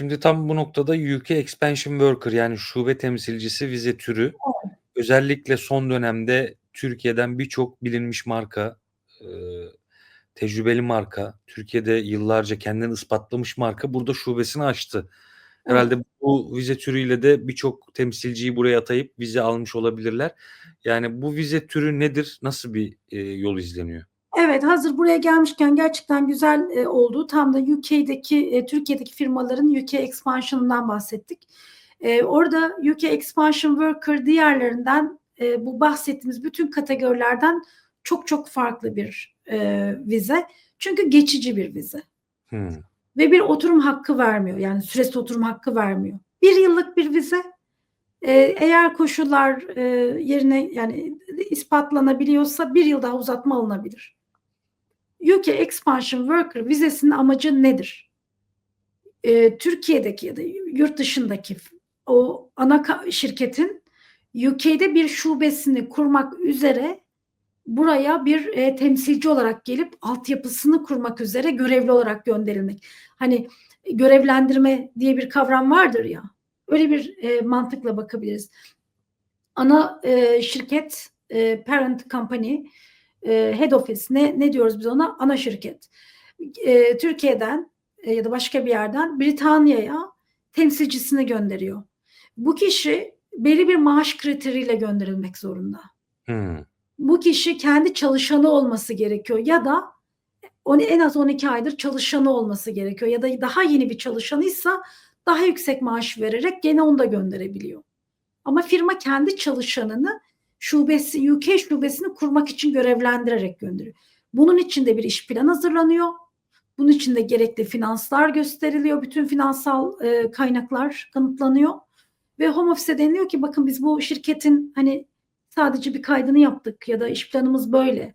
Şimdi tam bu noktada UK Expansion Worker yani şube temsilcisi vize türü özellikle son dönemde Türkiye'den birçok bilinmiş marka, eee, tecrübeli marka, Türkiye'de yıllarca kendini ispatlamış marka burada şubesini açtı. Evet. Herhâlde bu vize türüyle de birçok temsilciyi buraya atayıp vize almış olabilirler. Yani bu vize türü nedir? Nasıl bir, eee, yol izleniyor? Evet, hazır buraya gelmişken gerçekten güzel, eee, oldu. Tam da UK'deki, eee, Türkiye'deki firmaların UK Expansion'ından bahsettik. Eee, orada UK Expansion Worker diğerlerinden, eee, bu bahsettiğimiz bütün kategorilerden çok çok farklı bir, eee, vize. Çünkü geçici bir vize. Hımm. Ve bir oturum hakkı vermiyor. Yani süresiz oturum hakkı vermiyor. 1 yıllık bir vize. Eee, eğer koşullar, eee, yerine yani ispatlanabiliyorsa 1 yıl daha uzatma alınabilir. UK Expansion Worker vizesinin amacı nedir? Eee, Türkiye'deki ya da yurt dışındaki o ana şirketin UK'de bir şubesini kurmak üzere buraya bir, eee, temsilci olarak gelip altyapısını kurmak üzere görevli olarak gönderilmek. Hani görevlendirme diye bir kavram vardır ya, öyle bir, eee, mantıkla bakabiliriz. Ana, eee, şirket, eee, parent company, eee, head office ne ne diyoruz biz ona? Ana şirket. Eee, Türkiye'den, eee, ya da başka bir yerden Britanya'ya temsilcisini gönderiyor. Bu kişi belli bir maaş kriteriyle gönderilmek zorunda. Hımm. Bu kişi kendi çalışanı olması gerekiyor ya da on en az 12 aydır çalışanı olması gerekiyor ya da daha yeni bir çalışanıysa daha yüksek maaş vererek gene onu da gönderebiliyor. Ama firma kendi çalışanını şubesi UK şubesini kurmak için görevlendirerek gönderiyor. Bunun için de bir iş planı hazırlanıyor. Bunun için de gerekli finanslar gösteriliyor. Bütün finansal, eee, kaynaklar kanıtlanıyor ve home office'e deniliyor ki bakın biz bu şirketin hani sadece bir kaydını yaptık ya da iş planımız böyle.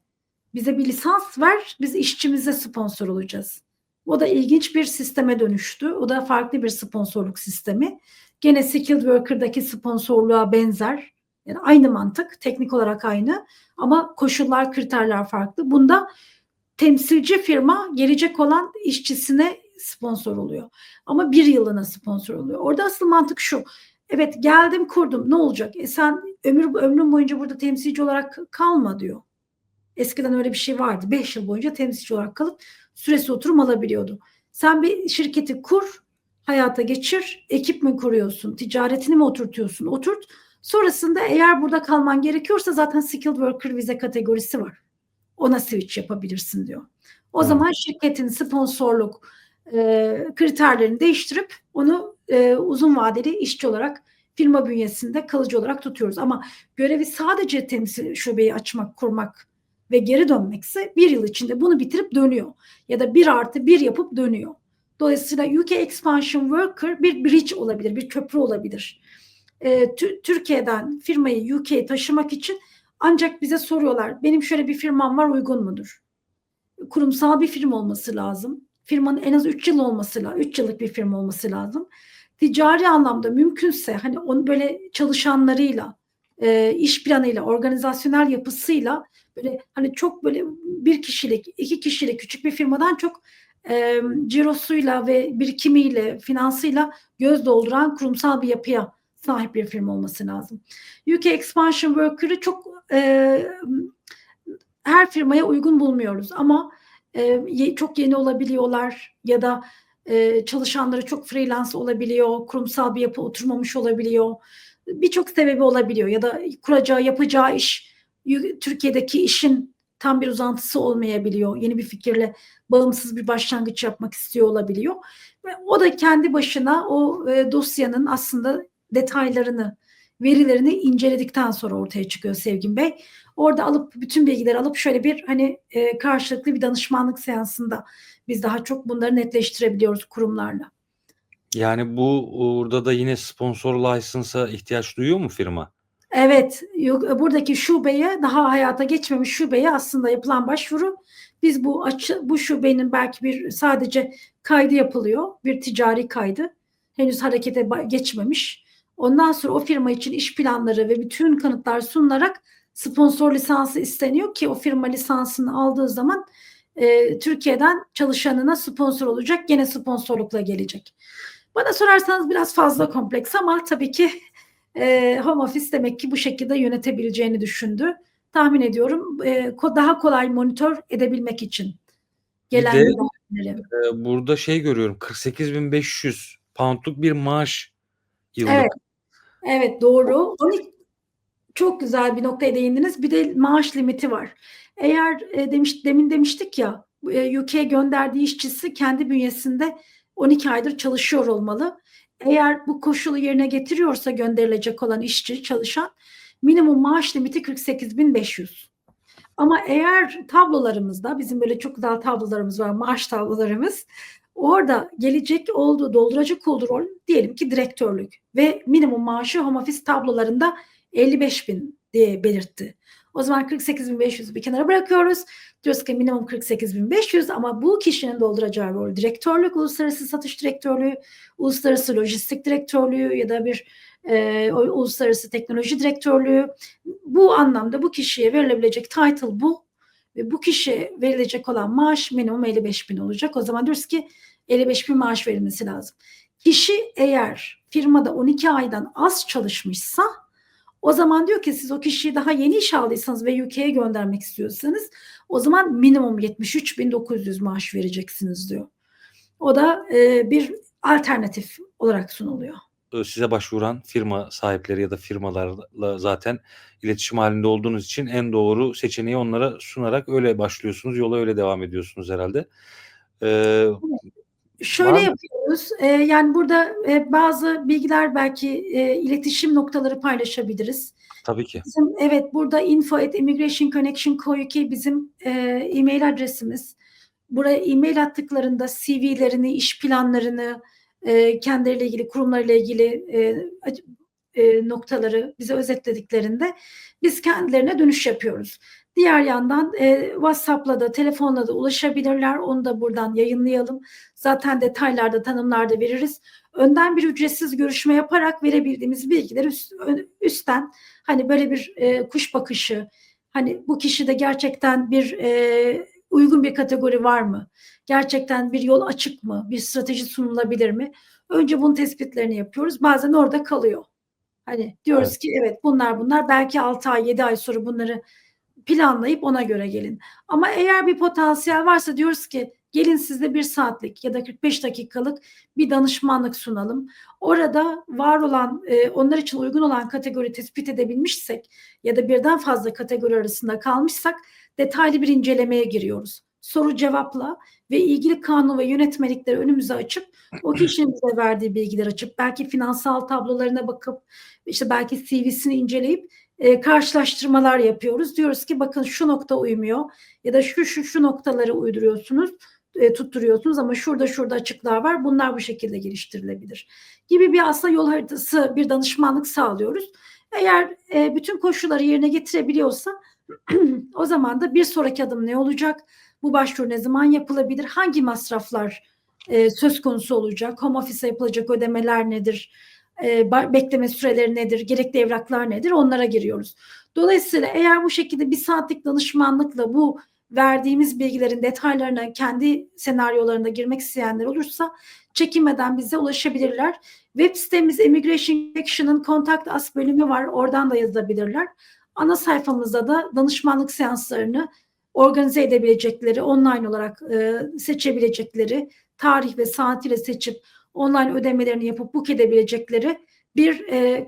Bize bir lisans ver, biz işçimize sponsor olacağız. O da ilginç bir sisteme dönüştü. O da farklı bir sponsorluk sistemi. Gene skilled worker'daki sponsorluğa benzer. Yani aynı mantık, teknik olarak aynı ama koşullar, kriterler farklı. Bunda temsilci firma gelecek olan işçisine sponsor oluyor. Ama 1 yılına sponsor oluyor. Orada asıl mantık şu: Evet, geldim, kurdum. Ne olacak? E, sen ömür ömrün boyunca burada temsilci olarak kalma diyor. Eskiden öyle bir şey vardı. 5 yıl boyunca temsilci olarak kalıp süresiz oturum alabiliyordu. Sen bir şirketi kur, hayata geçir, ekip mi kuruyorsun, ticaretini mi oturtuyorsun? Oturt. Sonrasında eğer burada kalman gerekiyorsa zaten skilled worker vize kategorisi var. Ona switch yapabilirsin diyor. O Hımm. zaman şirketin sponsorluk, eee, kriterlerini değiştirip onu, eee, uzun vadeli işçi olarak firma bünyesinde kalıcı olarak tutuyoruz. Ama görevi sadece temsil şubeyi açmak, kurmak ve geri dönmekse 1 yıl içinde bunu bitirip dönüyor ya da 1+1 yapıp dönüyor. Dolayısıyla UK Expansion Worker bir bridge olabilir, bir köprü olabilir. Tü Türkiye'den firmayı UK'ye taşımak için ancak bize soruyorlar. Benim şöyle bir firmam var, uygun mudur? Kurumsal bir firma olması lazım. Firmanın en az 3 yıl olması la 3 yıllık bir firma olması lazım. Ticari anlamda mümkünse hani onu böyle çalışanlarıyla, eee, iş planıyla, organizasyonel yapısıyla böyle hani çok böyle 1 kişilik, 2 kişilik küçük bir firmadan çok, emm, cirosuyla ve birikimiyle, finansıyla göz dolduran kurumsal bir yapıya sahip bir firma olması lazım. UK Expansion Worker'ı çok, eee, her firmaya uygun bulmuyoruz ama, ye çok yeni olabiliyorlar ya da, eee, çalışanları çok freelance olabiliyor, kurumsal bir yapı oturmamış olabiliyor. Birçok sebebi olabiliyor ya da kuracağı, yapacağı iş Türkiye'deki işin tam bir uzantısı olmayabiliyor. Yeni bir fikirle bağımsız bir başlangıç yapmak istiyor olabiliyor ve o da kendi başına o, eee, dosyanın aslında detaylarını, verilerini inceledikten sonra ortaya çıkıyor Sevgin Bey. Orada alıp bütün bilgileri alıp şöyle bir hani, eee, karşılıklı bir danışmanlık seansında biz daha çok bunları netleştirebiliyoruz kurumlarla. Yani bu orada da yine sponsor license'a ihtiyaç duyuyor mu firma? Evet, yok buradaki şubeye, daha hayata geçmemiş şubeye aslında yapılan başvuru, biz bu açı bu şubenin belki bir sadece kaydı yapılıyor, bir ticari kaydı. Henüz harekete geçmemiş. Ondan sonra o firma için iş planları ve bütün kanıtlar sunularak sponsor lisansı isteniyor ki o firma lisansını aldığı zaman, eee, Türkiye'den çalışanına sponsor olacak, gene sponsorlukla gelecek. Bana sorarsanız biraz fazla kompleks ama tabii ki e, home office demek ki bu şekilde yönetebileceğini düşündü. Tahmin ediyorum e, daha kolay monitör edebilmek için gelen de- müdahaleleri. Ee, burada şey görüyorum 48.500 poundluk bir maaş yıllık. Evet. Evet doğru. Onu çok güzel bir noktaya değindiniz. Bir de maaş limiti var. Eğer e, demiş demin demiştik ya e, UK'ye gönderdiği işçisi kendi bünyesinde 12 aydır çalışıyor olmalı. Eğer bu koşulu yerine getiriyorsa gönderilecek olan işçi çalışan minimum maaş limiti 48.500. Ama eğer tablolarımızda bizim böyle çok güzel tablolarımız var maaş tablolarımız orada gelecek olduğu dolduracak olduğu diyelim ki direktörlük ve minimum maaşı home office tablolarında 55 bin diye belirtti. O zaman 48.500 bir kenara bırakıyoruz. Diyoruz ki minimum 48.500 ama bu kişinin dolduracağı rol direktörlük, uluslararası satış direktörlüğü, uluslararası lojistik direktörlüğü ya da bir e, uluslararası teknoloji direktörlüğü. Bu anlamda bu kişiye verilebilecek title bu ve bu kişiye verilecek olan maaş minimum 55 bin olacak. O zaman diyoruz ki 55 bin maaş verilmesi lazım. Kişi eğer firmada 12 aydan az çalışmışsa o zaman diyor ki siz o kişiyi daha yeni iş aldıysanız ve UK'ye göndermek istiyorsanız o zaman minimum 73.900 maaş vereceksiniz diyor. O da e, bir alternatif olarak sunuluyor. Ee, Size başvuran firma sahipleri ya da firmalarla zaten iletişim halinde olduğunuz için en doğru seçeneği onlara sunarak öyle başlıyorsunuz. Yola öyle devam ediyorsunuz herhalde. Ee, Şöyle yapıyoruz. e, yani burada e, bazı bilgiler belki e, iletişim noktaları paylaşabiliriz. tabii ki. Bizim evet burada info at immigration connection bizim e, e-mail adresimiz. Buraya e-mail attıklarında CV'lerini, iş planlarını, e, kendileriyle ilgili kurumlarla ilgili e, e, noktaları bize özetlediklerinde biz kendilerine dönüş yapıyoruz. Diğer yandan e, WhatsApp'la da telefonla da ulaşabilirler. Onu da buradan yayınlayalım. Zaten detaylarda tanımlarda veririz. Önden bir ücretsiz görüşme yaparak verebildiğimiz bilgileri üst, üstten hani böyle bir e, kuş bakışı hani bu kişide gerçekten bir e, uygun bir kategori var mı? Gerçekten bir yol açık mı? Bir strateji sunulabilir mi? Önce bunun tespitlerini yapıyoruz. Bazen orada kalıyor. Hani diyoruz Evet. ki evet bunlar bunlar belki 6 ay 7 ay sonra bunları planlayıp ona göre gelin. Ama eğer bir potansiyel varsa diyoruz ki gelin sizde bir saatlik ya da 45 dakikalık bir danışmanlık sunalım. Orada var olan e, onlar için uygun olan kategori tespit edebilmişsek ya da birden fazla kategori arasında kalmışsak detaylı bir incelemeye giriyoruz. Soru cevapla ve ilgili kanun ve yönetmelikleri önümüze açıp o kişinin bize verdiği bilgileri açıp belki finansal tablolarına bakıp işte belki CV'sini inceleyip e, karşılaştırmalar yapıyoruz. Diyoruz ki bakın şu nokta uymuyor ya da şu şu şu noktaları uyduruyorsunuz, e, tutturuyorsunuz ama şurada şurada açıklar var. Bunlar bu şekilde geliştirilebilir. Gibi bir aslında yol haritası, bir danışmanlık sağlıyoruz. Eğer e, bütün koşulları yerine getirebiliyorsa o zaman da bir sonraki adım ne olacak? Bu başvuru ne zaman yapılabilir? Hangi masraflar e, söz konusu olacak? Home office'e yapılacak ödemeler nedir? E, bekleme süreleri nedir? Gerekli evraklar nedir? Onlara giriyoruz. Dolayısıyla eğer bu şekilde bir saatlik danışmanlıkla bu verdiğimiz bilgilerin detaylarına kendi senaryolarında girmek isteyenler olursa çekinmeden bize ulaşabilirler. Web sitemiz Immigration Action'ın Contact Us bölümü var. Oradan da yazabilirler. Ana sayfamızda da danışmanlık seanslarını organize edebilecekleri, online olarak e, seçebilecekleri, tarih ve saatiyle seçip online ödemelerini yapıp book edebilecekleri bir e,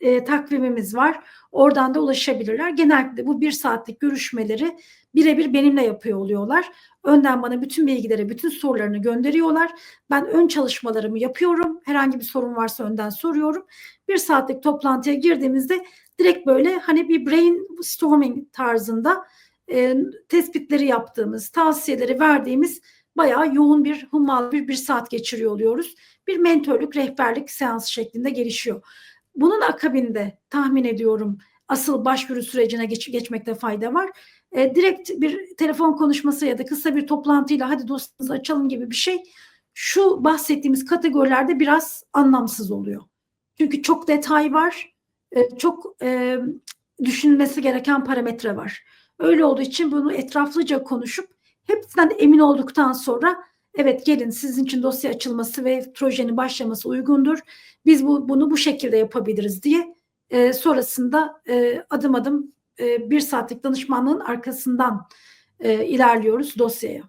e, takvimimiz var. Oradan da ulaşabilirler. Genellikle bu bir saatlik görüşmeleri birebir benimle yapıyor oluyorlar. Önden bana bütün bilgileri, bütün sorularını gönderiyorlar. Ben ön çalışmalarımı yapıyorum. Herhangi bir sorun varsa önden soruyorum. Bir saatlik toplantıya girdiğimizde direkt böyle hani bir brainstorming tarzında e, tespitleri yaptığımız, tavsiyeleri verdiğimiz bayağı yoğun bir hummalı bir, bir saat geçiriyor oluyoruz. Bir mentörlük, rehberlik seansı şeklinde gelişiyor. Bunun akabinde tahmin ediyorum asıl başvuru sürecine geç, geçmekte fayda var. E, direkt bir telefon konuşması ya da kısa bir toplantıyla hadi dosyanızı açalım gibi bir şey şu bahsettiğimiz kategorilerde biraz anlamsız oluyor. Çünkü çok detay var, e, çok e, düşünülmesi gereken parametre var. Öyle olduğu için bunu etraflıca konuşup hepsinden emin olduktan sonra evet gelin sizin için dosya açılması ve projenin başlaması uygundur. Biz bu, bunu bu şekilde yapabiliriz diye e, sonrasında e, adım adım e, bir saatlik danışmanlığın arkasından e, ilerliyoruz dosyaya.